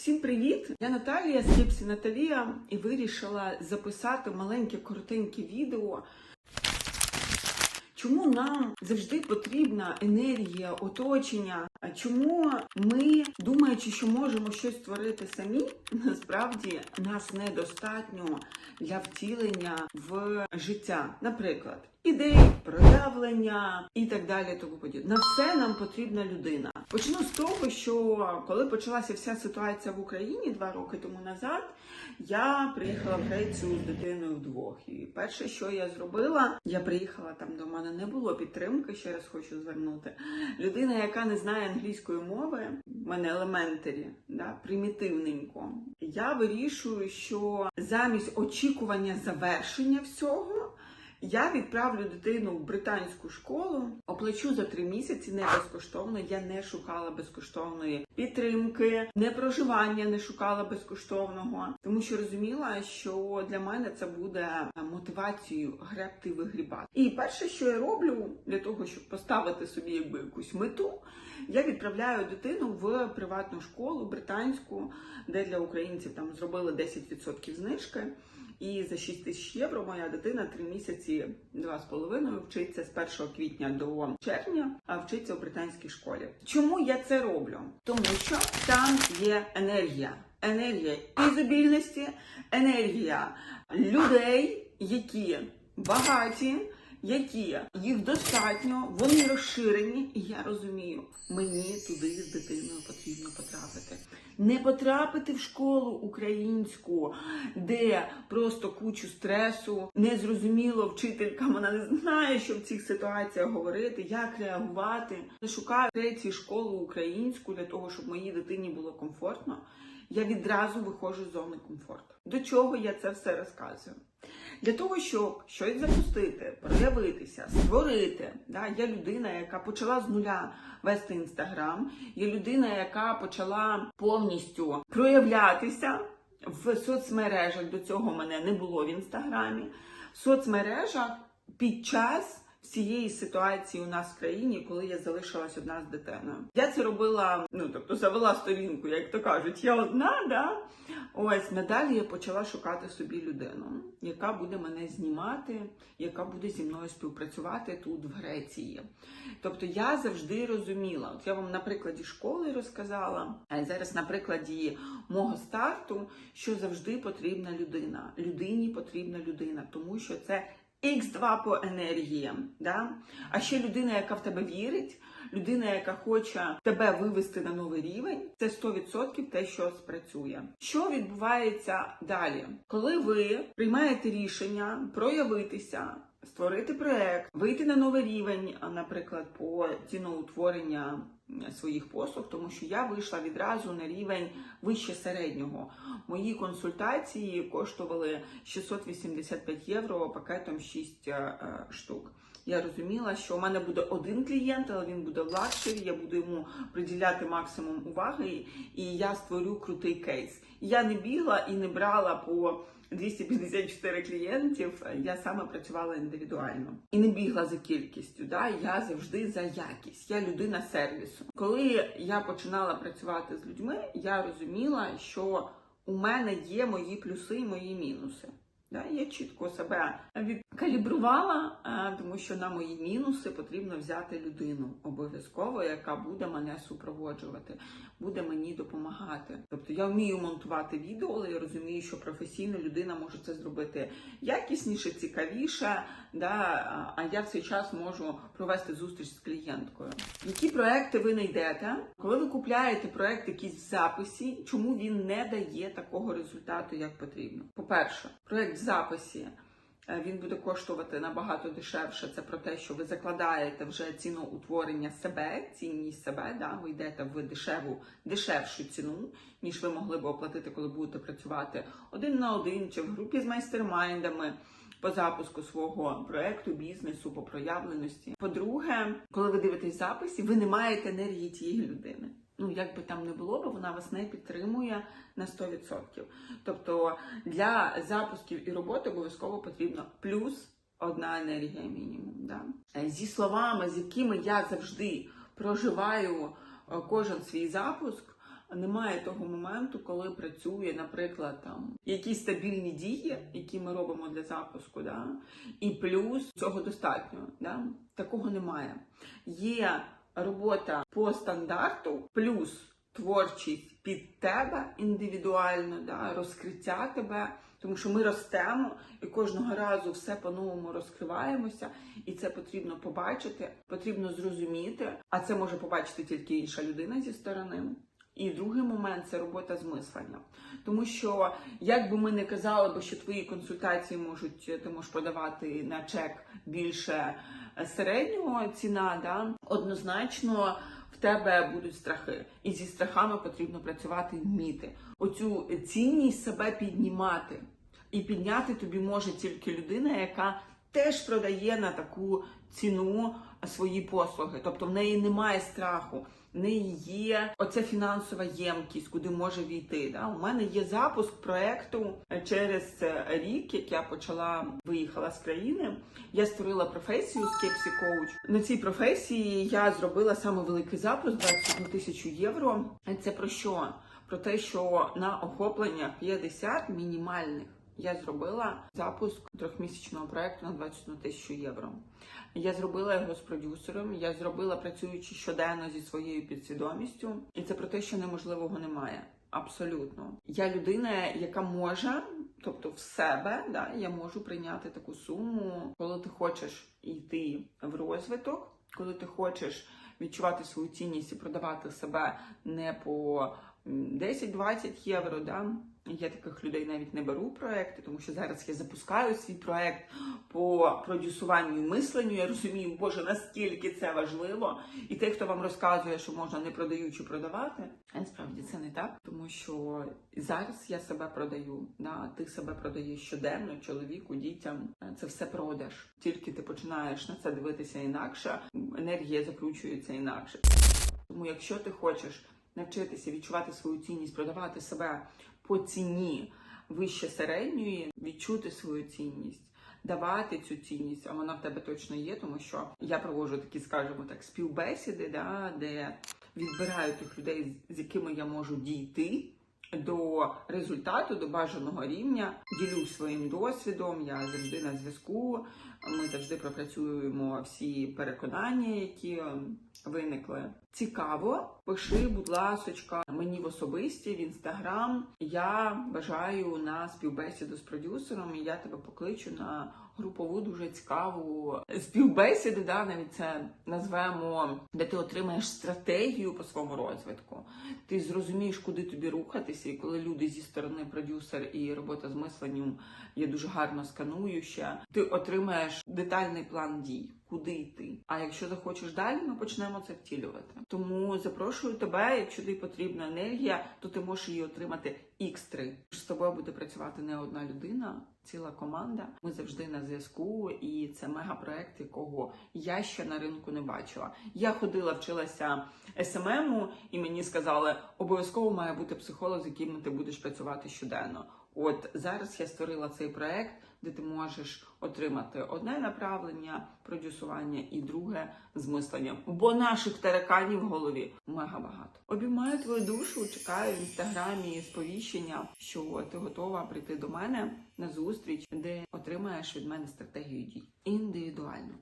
Всім привіт! Я Наталія з Кіпсі Наталія і вирішила записати маленьке коротеньке відео. Чому нам завжди потрібна енергія оточення? Чому ми, думаючи, що можемо щось створити самі, насправді нас недостатньо для втілення в життя? Наприклад, ідеї, проявлення і так далі. Тому подібне. На все нам потрібна людина. Почну з того, що коли почалася вся ситуація в Україні два роки тому назад, я приїхала в Грецію з дитиною вдвох. І перше, що я зробила, я приїхала там до мене не було підтримки. Ще раз хочу звернути. Людина, яка не знає англійської мови, в мене елементарі, да, примітивненько. Я вирішую, що замість очікування завершення всього. Я відправлю дитину в британську школу, оплачу за три місяці не безкоштовно. Я не шукала безкоштовної підтримки, не проживання не шукала безкоштовного, тому що розуміла, що для мене це буде мотивацією гребти вигрібати. І перше, що я роблю для того, щоб поставити собі якби якусь мету, я відправляю дитину в приватну школу британську, де для українців там зробили 10% знижки. І за 6 тисяч євро моя дитина три місяці, два з половиною вчиться з 1 квітня до червня, а вчиться у британській школі. Чому я це роблю? Тому що там є енергія. Енергія ізобільності, енергія людей, які багаті, які їх достатньо, вони розширені, і я розумію, мені туди з дитиною потрібно потрапити. Не потрапити в школу українську, де просто кучу стресу, незрозуміло вчителька, вона не знає, що в цих ситуаціях говорити, як реагувати. Шукаю третю школу українську для того, щоб моїй дитині було комфортно. Я відразу виходжу з зони комфорту. До чого я це все розказую? Для того, щоб щось запустити, проявитися, створити. Да? Я людина, яка почала з нуля вести інстаграм, є людина, яка почала повністю проявлятися в соцмережах. До цього мене не було в інстаграмі. В соцмережах під час всієї ситуації у нас в країні, коли я залишилась одна з дитиною. Я це робила, ну тобто завела сторінку, як то кажуть, я одна, да. Ось надалі я почала шукати собі людину, яка буде мене знімати, яка буде зі мною співпрацювати тут, в Греції. Тобто я завжди розуміла, от я вам на прикладі школи розказала, а зараз на прикладі мого старту, що завжди потрібна людина. Людині потрібна людина, тому що це Х2 по енергіям. Да? А ще людина, яка в тебе вірить, людина, яка хоче тебе вивести на новий рівень, це 100% те, що спрацює. Що відбувається далі? Коли ви приймаєте рішення проявитися, створити проект, вийти на новий рівень, наприклад, по ціноутворення своїх послуг, тому що я вийшла відразу на рівень вище середнього. Мої консультації коштували 685 євро пакетом 6 е, штук. Я розуміла, що у мене буде один клієнт, але він буде в лакшері, я буду йому приділяти максимум уваги, і я створю крутий кейс. Я не бігла і не брала по 254 клієнтів. Я саме працювала індивідуально і не бігла за кількістю. Да? Я завжди за якість. Я людина сервісу. Коли я починала працювати з людьми, я розуміла, що у мене є мої плюси і мої мінуси. Да, я чітко себе відкалібрувала, е, тому що на мої мінуси потрібно взяти людину обов'язково, яка буде мене супроводжувати, буде мені допомагати. Тобто я вмію монтувати відео, але я розумію, що професійна людина може це зробити якісніше, цікавіше. Да, а я в цей час можу провести зустріч з клієнткою. Які проекти ви знайдете, коли ви купляєте проект якийсь в записі, чому він не дає такого результату, як потрібно? По-перше, проект в записі. Е, Він буде коштувати набагато дешевше. Це про те, що ви закладаєте вже ціноутворення себе, цінність себе. Да? Ви йдете в дешеву, дешевшу ціну, ніж ви могли б оплатити, коли будете працювати один на один чи в групі з майстермайндами по запуску свого проекту, бізнесу, по проявленості. По-друге, коли ви дивитесь записі, ви не маєте енергії тієї людини. Ну, як би там не було, бо вона вас не підтримує на 100%. Тобто для запусків і роботи обов'язково потрібно плюс одна енергія мінімум. Да? Е, Зі словами, з якими я завжди проживаю е, кожен свій запуск, немає того моменту, коли працює, наприклад, там якісь стабільні дії, які ми робимо для запуску, да? і плюс цього достатньо. Да? Такого немає. Є робота по стандарту, плюс творчість під тебе індивідуально, да? розкриття тебе. Тому що ми ростемо і кожного разу все по-новому розкриваємося, і це потрібно побачити, потрібно зрозуміти. А це може побачити тільки інша людина зі сторони. І другий момент це робота з мисленням. Тому що, як би ми не казали, би, що твої консультації можуть ти можеш подавати на чек більше е, середнього ціна, да? однозначно в тебе будуть страхи. І зі страхами потрібно працювати вміти. Оцю цінність себе піднімати. І підняти тобі може тільки людина, яка теж продає на таку ціну свої послуги. Тобто в неї немає страху, в неї є оця фінансова ємкість, куди може війти. Да? У мене є запуск проекту через рік, як я почала виїхала з країни. Я створила професію скепсі коуч. На цій професії я зробила саме великий запуск 21 тисячу євро. Це про що? Про те, що на охоплення 50 мінімальних я зробила запуск трьохмісячного проекту на 21 тисячу євро. Я зробила його з продюсером, я зробила працюючи щоденно зі своєю підсвідомістю, і це про те, що неможливого немає. Абсолютно, я людина, яка може, тобто в себе, да, я можу прийняти таку суму, коли ти хочеш йти в розвиток, коли ти хочеш відчувати свою цінність і продавати себе не по 10-20 євро. Да? Я таких людей навіть не беру проекти, тому що зараз я запускаю свій проект по продюсуванню мисленню. Я розумію, боже, наскільки це важливо. І той, хто вам розказує, що можна не продаючи продавати, а насправді це не так, тому що зараз я себе продаю. Да? Ти себе продаєш щоденно, чоловіку, дітям. Це все продаж. Тільки ти починаєш на це дивитися інакше, енергія закручується інакше. Тому, якщо ти хочеш навчитися відчувати свою цінність, продавати себе по ціні вище середньої, відчути свою цінність, давати цю цінність, а вона в тебе точно є, тому що я проводжу такі, скажімо так, співбесіди, да, де відбираю тих людей, з якими я можу дійти. До результату, до бажаного рівня, ділюсь своїм досвідом. Я завжди на зв'язку. Ми завжди пропрацюємо всі переконання, які виникли. Цікаво, пиши, будь ласочка, мені в особисті в інстаграм. Я бажаю на співбесіду з продюсером, і я тебе покличу на групову дуже цікаву співбесіду. Да, навіть це назвемо, де ти отримаєш стратегію по своєму розвитку. Ти зрозумієш, куди тобі рухатися, і коли люди зі сторони продюсер і робота з мисленням є дуже гарно скануюча, ти отримаєш детальний план дій. Куди йти? А якщо захочеш далі, ми почнемо це втілювати. Тому запрошую тебе, якщо тобі потрібна енергія, то ти можеш її отримати X3. З тобою буде працювати не одна людина, ціла команда. Ми завжди на зв'язку, і це мегапроект, якого я ще на ринку не бачила. Я ходила, вчилася СММу, і мені сказали, обов'язково має бути психолог, з яким ти будеш працювати щоденно. От зараз я створила цей проект, де ти можеш отримати одне направлення продюсування і друге з мисленням. Бо наших тараканів в голові мега багато. Обіймаю твою душу, чекаю в інстаграмі сповіщення, що ти готова прийти до мене на зустріч, де отримаєш від мене стратегію дій індивідуально.